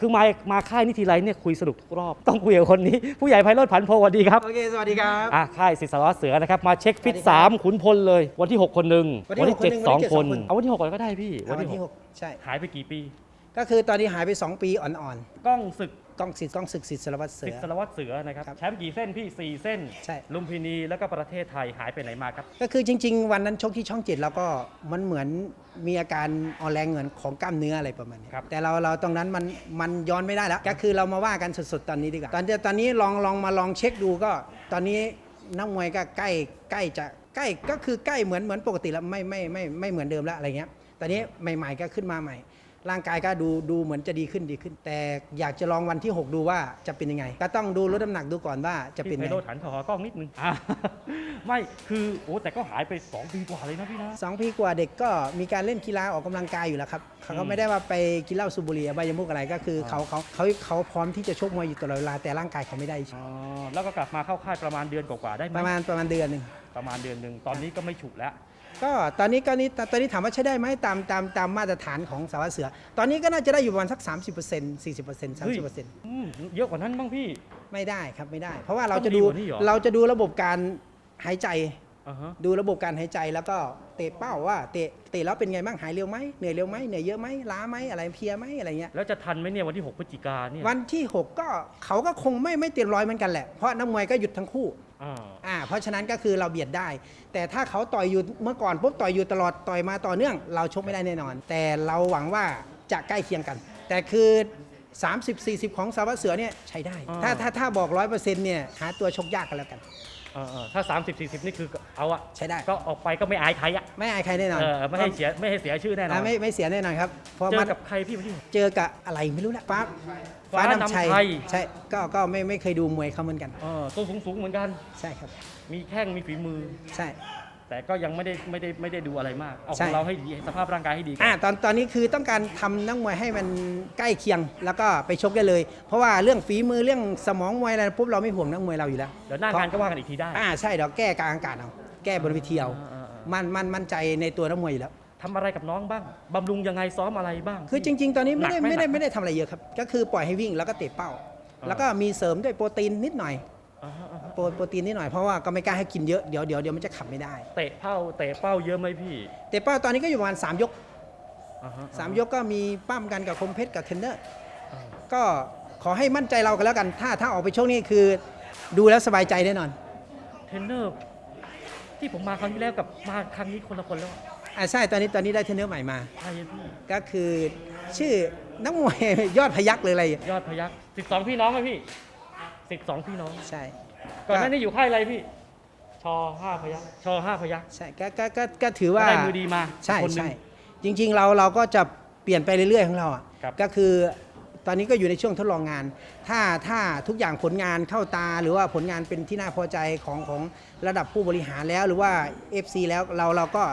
คือมามาค่ายนิติไรเนี่ยคุยสนุกทุกรอบ ต้องคุยกับคนนี้ ผู้ใหญ่ไพโรธผันโพสวัสดีครับ โอเค สวัสดีครับ อะค่ายศิษย์สารวัตรเสือนะครับ มาเช็คฟิตสวัสดีครับ3ขุนพลเลย วันที่ 6 คนหนึ่งวันที่ที่หกคนหนึ่ง7วันที่2คนเจ็ดสองคน เอาวันที่ 6 ก่อนก็ได้พี่ วันวันที่ที่6 6ใช่หายไปกี่ปี ก็คือตอนนี้หายไป 2 ปีอ่อนกล้องศึกๆกล้องสิทธิ์กล้องศึกสิทธิ์สารวัตรเสืศิษอย์สารวัตรเสือนะครับครับแชมป์กี่เส้นพี่ 4 เส้น ใช่ ลุมพินีแล้วก็ประเทศไทยหายไปไหนมาครับ ก็คือจริง ๆ วันนั้นชกที่ช่องเจ็ดแล้วก็มันเหมือนมีอาการอ่อนแรงเหมือนของกล้ามเนื้ออะไรประมาณนี้ครับแต่เราเราตรงนั้นมันมันย้อนไม่ได้แล้ว ก็คือเรามาว่ากันสดๆ ตอนนี้ดีกว่าตอนนี้ตอนนี้ลองลองมาลองเช็คดูก็ ตอนนี้นักมวยก็ใกล้ใกล้จะใกล้ก็คือใกล้เหมือนเหมือนปกติแล้วไม่ไม่ไม่ไม่เหมือนเดิมแล้วอะไรเงี้ยตอนนี้ใหม่ ๆ ก็ขึ้นมาใหม่ ร่างกายก็ดูดูเหมือนจะดีขึ้นดีขึ้น แต่อยากจะลองวันที่ 6 ดูว่าจะเป็นยังไง ก็ต้องดูลดน้ำหนักดูก่อนว่าจะเป็นพี่ยังไพไงโรธหันขอกล้องนิดนึงอะไม่คือโอ้แต่ก็หายไป 2 ปีกว่าเลยนะพี่นะ สองปีกว่าเด็กก็มีการเล่นกีฬาออกกำลังกายอยู่แล้วครับเขาก็อืมไม่ได้ว่าไปกินเหล้าสูบบุหรี่อบายมุกอะไรก็คือออเขาเขาเขาเขาพร้อมที่จะชกมวยอยู่ตลอดเวลาแต่ร่างกายเขาไม่ได้ อ๋อ แล้วก็กลับมาเข้าค่ายประมาณเดือนกว่าๆได้ไหมประมาณประมาณเดือนหนึ่ง ประมาณเดือนหนึ่งตอนนี้ก็ไม่ฉุกแล้ว ก็ตอนนี้ก็นี่ตอนนี้ถามว่าใช้ได้ไหมตามตามตามมาตรฐานของสารวัตรเสือ ตอนนี้ก็น่าจะได้อยู่ประมาณสัก 30% 40%เฮ้ย30%อืมเยอะกว่านั้นบ้างพี่ ไม่ได้ครับไม่ได้ เพราะว่าเราต้องจะดูดีกว่านี้เหรอ เราจะดูระบบการหายใจ อ่าฮะ ดูระบบการหายใจแล้วก็ เตะเป้าว่าเตะเตะแล้วเป็นไงบ้างหายเร็วไหมเหนื่อยเร็วไหมเหนื่อยเยอะไหมล้าไหมอะไรเพลียไหมอะไรเงี้ยแล้วจะทันไหมเนี่ยวันที่ 6พฤศจิกาเนี่ยวันที่ 6 ก็เขาก็คงไม่ไม่เต็มร้อยเหมือนกันแหละเพราะนักมวยก็หยุดทั้งคู่อ่าอ่าเพราะฉะนั้นก็คือเราเบียดได้ แต่ถ้าเขาต่อยอยู่เมื่อก่อนปุ๊บต่อยอยู่ตลอดต่อยมาต่อเนื่อง เราชกไม่ได้แน่นอน แต่เราหวังว่าจะใกล้เคียงกัน แต่คือ 30-40 ของสารวัตรเสือเนี่ยใช้ได้ ถ้าถ้าถ้าบอกร้อยเปอร์เซ็นต์เนี่ยหาตัวชกยากกันแล้วกัน เออเออถ้า 30 40 นี่คือเอาอะใช้ได้ ก็ออกไปก็ไม่อายใครอะไม่อายใครแน่นอนเออไม่ให้เสียไม่ให้เสียชื่อแน่นออ่านไม่ไม่เสียแน่นอนครับเพราะเจมัอนกับใครพี่วันที่หกเจอกับอะไรไม่รู้แหละฟ้าฟ้านำชัย ใช่ก็ก็ไม่ไม่เคยดูมวยเขาเหมือนกัน เออตัวสูงสูงๆเหมือนกัน ใช่ครับ มีแข้งมีฝีมือ ใช่ แต่ก็ยังไม่ได้ไม่ได้ไม่ได้ดูอะไรมาก เอาขใช่ องเราให้ดีสภาพร่างกายให้ดีก่อน อ่าตอนตอนนี้คือต้องการทำนักมวยให้มันใกล้เคียงแล้วก็ไปชกได้เลย เพราะว่าเรื่องฝีมือเรื่องสมองมวยอะไรปุ๊บเราไม่ห่วงนักมวยเราอยู่แล้วเดี๋ยวหน้างานก็ว่ากันอีกทีได้ อ่าใช่เดี๋ยวแก้กลางอากาศเอาแก้บนเวทีเอาอ่าอ่าอ่า มันมันมั่นใจในตัวนักมวยอยู่แล้ว ทำอะไรกับน้องบ้าง บำรุงยังไงซ้อมอะไรบ้าง คือจริง ๆ ตอนนี้ไม่ได้หนักไหมไม่ได้หนักไหมไม่ได้ทำอะไรเยอะครับ ก็คือปล่อยให้วิ่งแล้วก็เตะเป้าอ่าแล้วก็มีเสริมด้วยโปรตีนนิดหน่อยอ่าฮะอ่าฮะ โปรโปรตีนนิดหน่อยเพราะว่าก็ไม่กล้าให้กินเยอะเดี๋ยวเดี๋ยวเดี๋ยวมันจะขับไม่ได้ เตะเป้าเตะเป้าเยอะไหมพี่เตะเป้าตอนนี้ก็อยู่ประมาณสามยกอ่าฮะสามยกก็มีปั้มกันกับคมเพชรกับเทรนเนอร์ อ่าก็ขอให้มั่นใจเรากันแล้วกัน ถ้าถ้าออกไปช่วงนี้คือ ดูแล้วสบายใจแน่นอนเทรนเนอร์ที่ผมมาครั้งที่แล้วกับมาครั้งนี้คนละคนแล้วอ่าใช่ตอนนี้ตอนนี้ได้เทรนเนอร์ใหม่มา ใช่พี่ก็คือชื่อนักมวย ยอดพยักเลยอะไร ยอดพยักสิบสองพี่น้องไหมพี่สิบสองพี่น้อง ใช่ ก่อนหน้านี้อยู่ค่ายอะไรพี่ ชอห้าพยักชอห้าพยักใช่ก็ก็ก็ก็ถือว่าได้มือดีมาใช่คนหนึ่ง ใช่จริง ๆ เราเราก็จะเปลี่ยนไปเรื่อยๆของเราอะครับ ก็คือตอนนี้ก็อยู่ในช่วงทดลองงาน ถ้าถ้าทุกอย่างผลงานเข้าตาหรือว่าผลงานเป็นที่น่าพอใจของของระดับผู้บริหารแล้วหรือว่า FC แล้วเราเราก็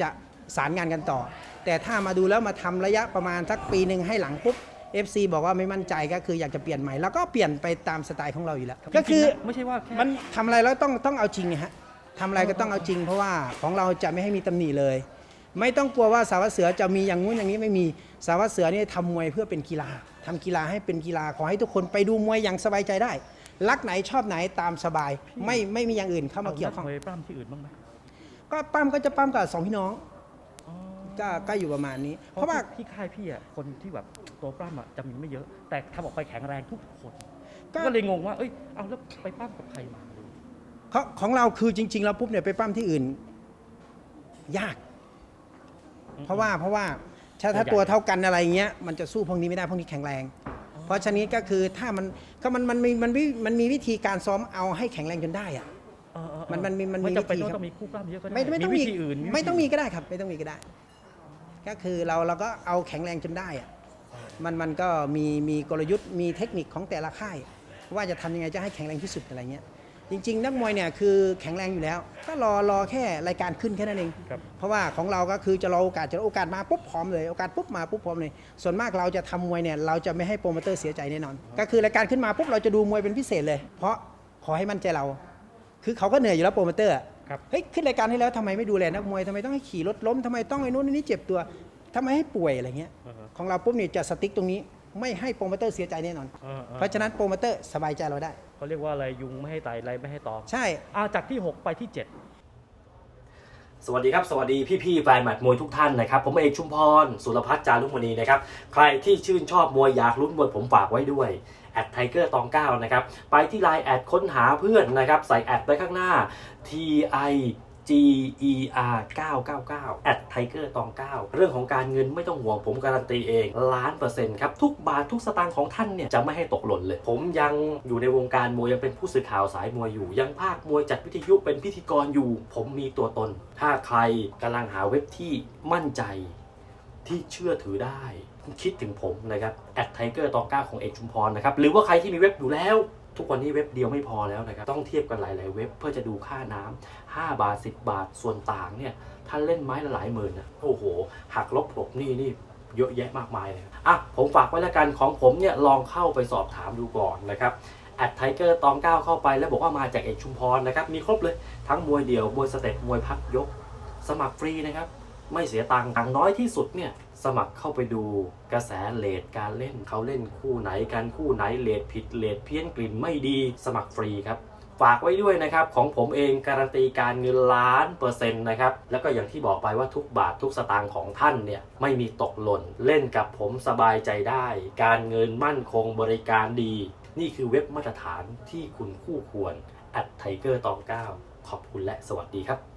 จะสารงานกันต่อ แต่ถ้ามาดูแล้วมาทำระยะประมาณสักปีหนึ่งให้หลังปุ๊บ FC บอกว่าไม่มั่นใจก็คืออยากจะเปลี่ยนใหม่ แล้วก็เปลี่ยนไปตามสไตล์ของเราอยู่แล้ว ก็คือจริงๆนะไม่ใช่ว่าแค่ มันทำอะไรแล้วต้องต้องเอาจริงไงฮะทำอะไรก็ต้องเอาจริง เพราะว่าของเราจะไม่ให้มีตำหนิเลย ไม่ต้องกลัวว่าสารวัตรเสือจะมีอย่างงู้นอย่างนี้ไม่มีสารวัตรเสือนี่ทำมวยเพื่อเป็นกีฬาทำกีฬาให้เป็นกีฬาขอให้ทุกคนไปดูมวยอย่างสบายใจได้ รักไหนชอบไหนตามสบาย ไม่ไม่มีอย่างอื่นเข้ามาเกี่ยวข้องมวยปล้ำที่อื่นบ้างไหมก็ปั้มก็จะปั้มกับสองพี่น้องอ๋อ ก็ก็อยู่ประมาณนี้ เพเพราะราะว่าว่าที่ค่ายพี่อะคนที่แบบตัวปล้ำอะจะมีไม่เยอะ แต่ทำออกไปแข็งแรงทุกคนก็ก็เลยงงว่าเอ้ยเอาแล้วไปปล้ำกับใครมาของของเราคือจริง ๆ แล้วปุ๊บเนี่ยไปปั้มที่อื่น ยาก เพราะว่าเพราะว่าถ้าถ้าตัตัววใหญ่เท่ากันอะไรเงี้ยมันจะสู้พวกนี้ไม่ได้พวกนี้แข็งแรง เพราะฉะนี้ก็คือถ้ามันก็มันมันมีมันมีมันมีวิธีการซ้อมเอาให้แข็งแรงจนได้อะเออเออเออมันมันมีมันมีไจำเป็นวิธีว่าครับต้องมีคู่ปล้ำเยอะก็ได้ไม่ไม่ต้องมีวิธีอื่น ไม่ต้องมีวิธีก็ได้ครับ ไม่ต้องมีก็ได้ ก็คือเราเราก็เอาแข็งแรงจนได้อะมันมันก็มีมีกลยุทธ์มีเทคนิคของแต่ละค่าย ว่าจะทำยังไงจะให้แข็งแรงที่สุดอะไรเงี้ยจริง ๆ นักมวยเนี่ยคือแข็งแรงอยู่แล้ว ก็รอรอแค่รายการขึ้นแค่นั้นเองครับเพราะว่าของเราก็คือจะรอโอกาสจะรอโอกาสมาปุ๊บพร้อมเลยโอกาสปุ๊บมาปุ๊บพร้อมเลย ส่วนมากเราจะทำมวยเนี่ยเราจะไม่ให้โปรโมเตอร์เสียใจแน่นอน ก็คือรายการขึ้นมาปุ๊บเราจะดูมวยเป็นพิเศษเลย เพราะขอให้มั่นใจเรา คือเขาก็เหนื่อยอยู่แล้วโปรโมเตอร์อะ ครับเฮ้ยขึ้นรายการให้แล้วทำไมไม่ดูแลนักมวยทำไมต้องให้ขี่รถล้มทำไมต้องไอ้นู้นไอ้นี่เจ็บตัวทำไมให้ป่วยอะไรเงี้ยอ่าฮะของเราปุ๊บเนี่ยจะสติ๊กตรงนี้ ไม่ให้โปรโมเตอร์เสียใจแน่นอนออออเพราะฉะนั้นโปรโมเตอร์สบายใจเราได้ เขาเรียกว่าอะไรยุงไม่ให้ไตไรไม่ให้ตอมใช่ อ่าจากที่ 6 ไปที่ 7 สวัสดีครับ สวัสดีพี่ๆแฟนหมัดมวยทุกท่านนะครับ ผมเอกชุมพร สุรพัฒน์จารุมณีนะครับ ใครที่ชื่นชอบมวยอยากลุ้นมวยผมฝากไว้ด้วย แอดไทเกอร์ตองเก้านะครับ ไปที่ไลน์แอดค้นหาเพื่อนนะครับ ใส่แอดไปข้างหน้า T I G E R 999แอดไทเกอร์ตอง 9 เรื่องของการเงินไม่ต้องห่วงผมการันตีเองล้านเปอร์เซ็นต์ครับ ทุกบาททุกสตางค์ของท่านเนี่ย จะไม่ให้ตกหล่นเลย ผมยังอยู่ในวงการมวย ยังเป็นผู้สื่อข่าวสายมวยอยู่ ยังภาคมวยจัดวิทยุเป็นพิธีกรอยู่ ผมมีตัวตน ถ้าใครกำลังหาเว็บที่มั่นใจที่เชื่อถือได้ คิดถึงผมนะครับแอดไทเกอร์ตองก้าของเอกชุมพรนะครับหรือว่าใครที่มีเว็บอยู่แล้ว ทุกวันนี้เว็บเดียวไม่พอแล้วนะครับต้องเทียบกันหลาย ๆ เว็บเพื่อจะดูค่าน้ำ5บาท 10 บาทส่วนต่างเนี่ยถ้าเล่นไม้ละหลายหมื่นนะโอ้โห หักลบกลบนี่นี่เยอะแยะมากมายเลยอะผมฝากไว้แล้วกันของผมเนี่ยลองเข้าไปสอบถามดูก่อนนะครับแอดไทเกอร์ตองก้าเข้าไปแล้วบอกว่ามาจากเอกชุมพรนะครับมีครบเลยทั้งมวยเดี่ยวมวยสเต็ปมวยพักยก สมัครฟรีนะครับ ไม่เสียตังค์อย่างน้อยที่สุดเนี่ยสมัครเข้าไปดูกระแสเลทการเล่นเขาเล่นคู่ไหนกันคู่ไหนเลทผิดเลทเพี้ยนกลิ่นไม่ดีสมัครฟรีครับฝากไว้ด้วยนะครับ ของผมเองการันตีการเงินล้านเปอร์เซ็นต์นะครับ แล้วก็อย่างที่บอกไปว่าทุกบาททุกสตางค์ของท่านเนี่ย ไม่มีตกหล่น เล่นกับผมสบายใจได้ การเงินมั่นคงบริการดี นี่คือเว็บมาตรฐานที่คุณคู่ควร at tiger ตอง9ขอบคุณและสวัสดีครับ